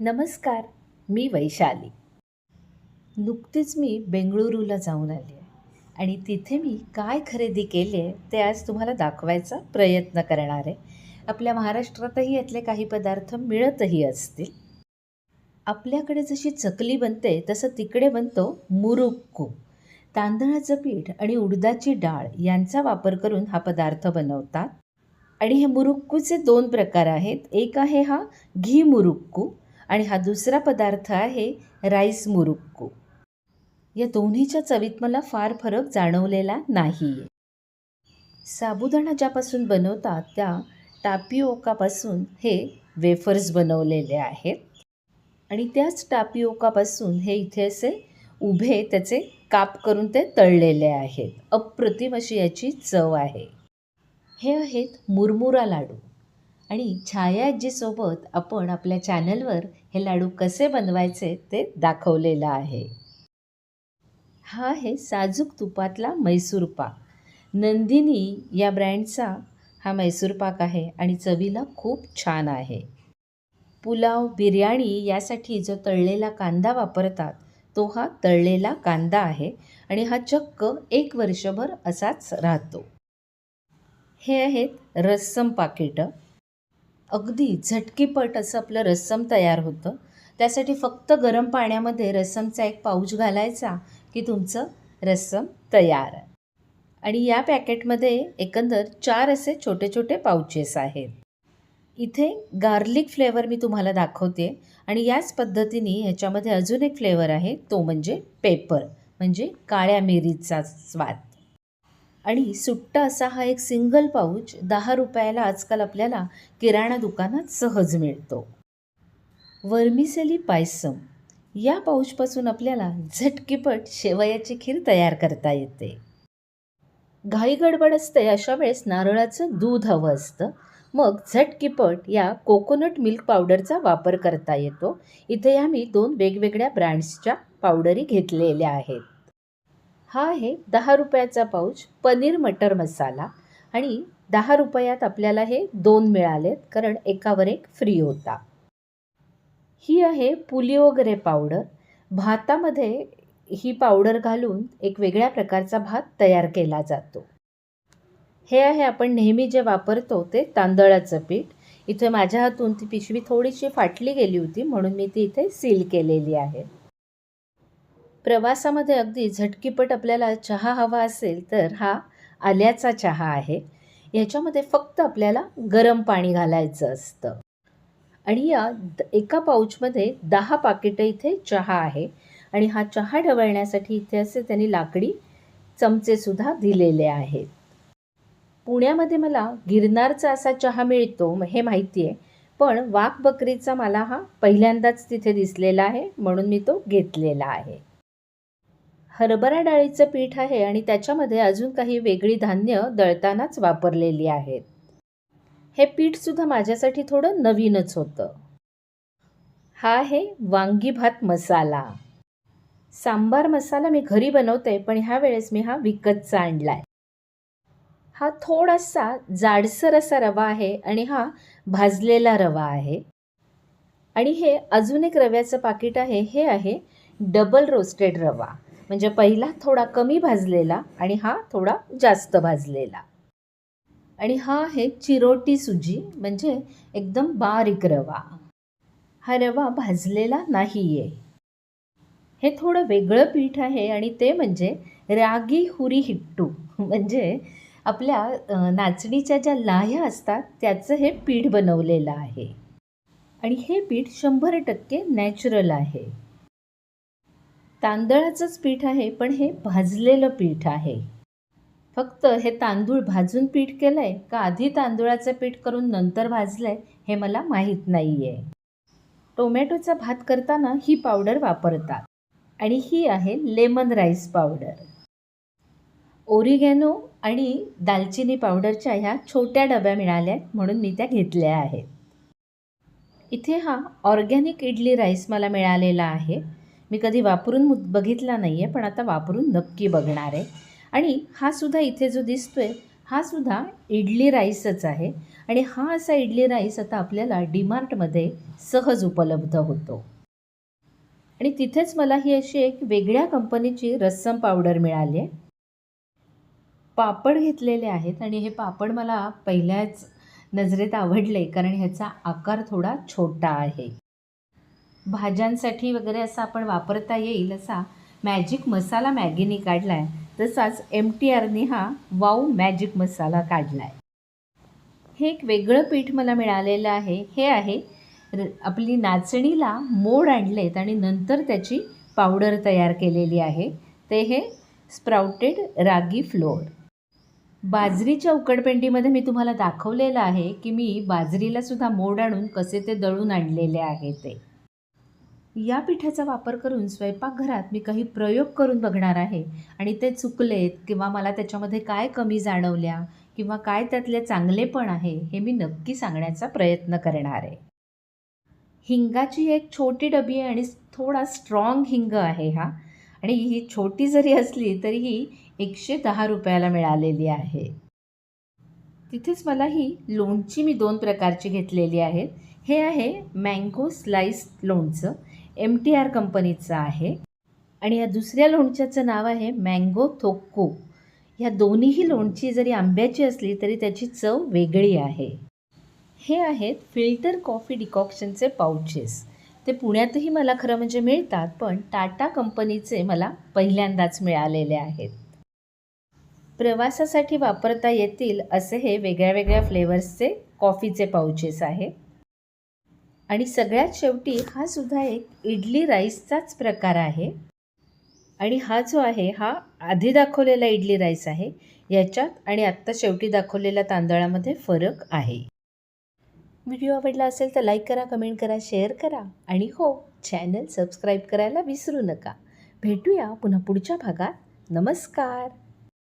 नमस्कार मी वैशाली. नुकतीच मी बेंगळुरूला जाऊन आली आहे. आणि तिथे मी काय खरेदी केली आहे ते आज तुम्हाला दाखवायचा प्रयत्न करणार आहे. आपल्या महाराष्ट्रातही यातले काही पदार्थ मिळतही असतील. आपल्याकडे जशी चकली बनते तसं तिकडे बनतो मुरुक्कू. तांदळाचं पीठ आणि उडदाची डाळ यांचा वापर करून हा पदार्थ बनवतात. आणि हे मुरुक्कूचे दोन प्रकार आहेत. एक आहे हा घी मुरुक्कू आणि हा दुसरा पदार्थ आहे राईस मुरुक्को. या दोन्हीच्या चवीत मला फार फरक जाणवलेला नाही आहे साबुदाणा ज्यापासून बनवतात त्या टापिओकापासून हे वेफर्स बनवलेले आहेत. आणि त्याच टापिओकापासून हे इथे असे उभे त्याचे काप करून ते तळलेले आहेत. अप्रतिम अशी याची चव आहे. हे आहेत मुरमुरा लाडू. आणि छायाजीसोबत आपण आपल्या चॅनलवर हे लाडू कसे बनवायचे ते दाखवलेलं आहे. हा आहे साजूक तुपातला मैसूर पाक. नंदिनी या ब्रँडचा हा मैसूर पाक आहे आणि चवीला खूप छान आहे. पुलाव बिर्याणी यासाठी जो तळलेला कांदा वापरतात तो हा तळलेला कांदा आहे आणि हा चक्क एक वर्षभर असाच राहतो. हे आहेत रस्सम पाकिटं. अगदी झटकीपट असं आपलं रस्सम तयार होतं. त्यासाठी फक्त गरम पाण्यामध्ये रस्समचा एक पाऊच घालायचा की तुमचं रस्सम तयार. आणि या पॅकेटमध्ये एकंदर चार असे छोटे छोटे पाऊचेस आहेत. इथे गार्लिक फ्लेवर मी तुम्हाला दाखवते आणि याच पद्धतीने ह्याच्यामध्ये अजून एक फ्लेवर आहे तो म्हणजे पेपर म्हणजे काळ्या मिरीचा स्वाद. आणि सुट्टा असा हा एक सिंगल पाऊच दहा रुपयाला आजकाल आपल्याला किराणा दुकानात सहज मिळतो. वर्मिसेली पायसम. या पाऊचपासून आपल्याला झटकीपट शेवयाची खीर तयार करता येते. घाई गडबड असते अशा वेळेस नारळाचं दूध हवं असतं. मग झटकीपट या कोकोनट मिल्क पावडरचा वापर करता येतो. इथे आम्ही दोन वेगवेगळ्या ब्रँड्सच्या पावडरी घेतलेल्या आहेत. हा आहे दहा रुपयाचा पाऊच पनीर मटर मसाला. आणि दहा रुपयात आपल्याला हे दोन मिळालेत कारण एकावर एक फ्री होता. ही आहे पुलिओगरे पावडर. भातामध्ये ही पावडर घालून एक वेगळ्या प्रकारचा भात तयार केला जातो. हे आहे आपण नेहमी जे वापरतो ते तांदळाचं पीठ. इथे माझ्या हातून ती पिशवी थोडीशी फाटली गेली होती म्हणून मी ती इथे सील केलेली आहे. प्रवासामध्ये अगदी झटकीपट आपल्याला चहा हवा असेल तर हा आल्याचा चहा आहे. याच्यामध्ये फक्त आपल्याला गरम पाणी घालायचं असतं. आणि या एका पाऊचमध्ये दहा पाकिटं इथे चहा आहे. आणि हा चहा ढवळण्यासाठी इथे असे त्यांनी लाकडी चमचेसुद्धा दिलेले आहेत. पुण्यामध्ये मला गिरनारचा असा चहा मिळतो हे माहिती आहे. पण वाघ बकरीचा मला हा पहिल्यांदाच तिथे दिसलेला आहे म्हणून मी तो घेतलेला आहे. हरभरा डाळीचं पीठ आहे आणि त्याच्यामध्ये अजून काही वेगळी धान्य दळतानाच वापरलेली आहेत. हे पीठसुद्धा माझ्यासाठी थोडं नवीनच होतं. हा आहे वांगी भात मसाला. सांबार मसाला मी घरी बनवते पण ह्या वेळेस मी हा विकतचा आणला आहे हा थोडासा जाडसर असा रवा आहे आणि हा भाजलेला रवा आहे. आणि हे अजून एक रव्याचं पाकिट आहे हे आहे डबल रोस्टेड रवा. म्हणजे पहिला थोडा कमी भाजलेला आणि हा थोडा जास्त भाजलेला. आणि हा आहे चिरोटी सुजी म्हणजे एकदम बारीक रवा. हा रवा भाजलेला नाही आहे हे थोडं वेगळं पीठ आहे आणि ते म्हणजे रागी हुरी हिट्टू म्हणजे आपल्या नाचणीच्या ज्या लाह्या असतात त्याचं हे पीठ बनवलेलं आहे. आणि हे पीठ शंभर टक्के नॅचरल आहे. तांदळाचंच पीठ आहे पण हे भाजलेलं पीठ आहे. फक्त हे तांदूळ भाजून पीठ केलं आहे का आधी तांदूळाचं पीठ करून नंतर भाजलं आहे हे मला माहीत नाही आहे टोमॅटोचा भात करताना ही पावडर वापरतात आणि ही आहे लेमन राईस पावडर. ओरिगॅनो आणि दालचिनी पावडरच्या ह्या छोट्या डब्या मिळाल्या आहेत म्हणून मी त्या घेतल्या आहेत. इथे हा ऑर्गॅनिक इडली राईस मला मिळालेला आहे. मी कधी वापरून बघितला नाही आहे पण आता वापरून नक्की बघणार आहे. आणि हा सुद्धा इथे जो दिसतो आहे हा सुद्धा इडली राईसच आहे. आणि हा असा इडली राईस आता आपल्याला डीमार्टमध्ये सहज उपलब्ध होतो. आणि तिथेच मला ही अशी एक वेगळ्या कंपनीची रस्सम पावडर मिळाली आहे पापड घेतलेले आहेत आणि हे पापड मला पहिल्याच नजरेत आवडले कारण ह्याचा आकार थोडा छोटा आहे. भाज्यांसाठी वगैरे असा आपण वापरता येईल असा मॅजिक मसाला मॅगीनी काढला आहे तसाच एम टी आरनी हा वाऊ मॅजिक मसाला काढला आहे हे एक वेगळं पीठ मला मिळालेलं आहे. हे आहे र आपली नाचणीला मोड आणलेत आणि नंतर त्याची पावडर तयार केलेली आहे. ते हे स्प्राउटेड रागी फ्लोअर बाजरीच्या उकडपेंडीमध्ये मी तुम्हाला दाखवलेलं आहे की मी बाजरीला सुद्धा मोड आणून कसे ते दळून आणलेले आहे ते. या पिठाचा वापर करून स्वयंपाकघरात मी काही प्रयोग करून बघणार आहे. आणि ते चुकलेत किंवा मला त्याच्यामध्ये काय कमी जाणवल्या किंवा काय त्यातले चांगले पण आहे हे मी नक्की सांगण्याचा प्रयत्न करणार आहे. हिंगाची एक छोटी डबी आहे आणि थोडा स्ट्रॉंग हिंग आहे हा. आणि ही छोटी जरी असली तरी ही एकशे दहा रुपयाला मिळालेली आहे. तिथेच मला ही लोणची मी दोन प्रकारची घेतलेली आहेत. हे आहे मँगो स्लाईस लोणचं. एम टी आर कंपनीचं आहे. आणि या दुसऱ्या लोणच्याचं नाव आहे मँगो थोक्को ह्या दोन्हीही लोणची जरी आंब्याची असली तरी त्याची चव वेगळी आहे. हे आहेत फिल्टर कॉफी डिकॉक्शनचे पाउचेस. ते पुण्यातही मला खरं म्हणजे मिळतात पण टाटा कंपनीचे मला पहिल्यांदाच मिळालेले आहेत. प्रवासासाठी वापरता येतील असे हे वेगळ्या वेगळ्या फ्लेवर्सचे कॉफीचे पाउचेस आहे. आणि सगळ्यात शेवटी हा सुद्धा एक इडली राईसचाच प्रकार आहे. आणि हा जो आहे हा आधी दाखवलेला इडली राईस आहे. याच्यात आणि आत्ता शेवटी दाखवलेल्या तांदळामध्ये फरक आहे. व्हिडिओ आवडला असेल तर लाईक करा कमेंट करा शेअर करा. आणि हो चॅनल सबस्क्राईब करायला विसरू नका. भेटूया पुन्हा पुढच्या भागात. नमस्कार!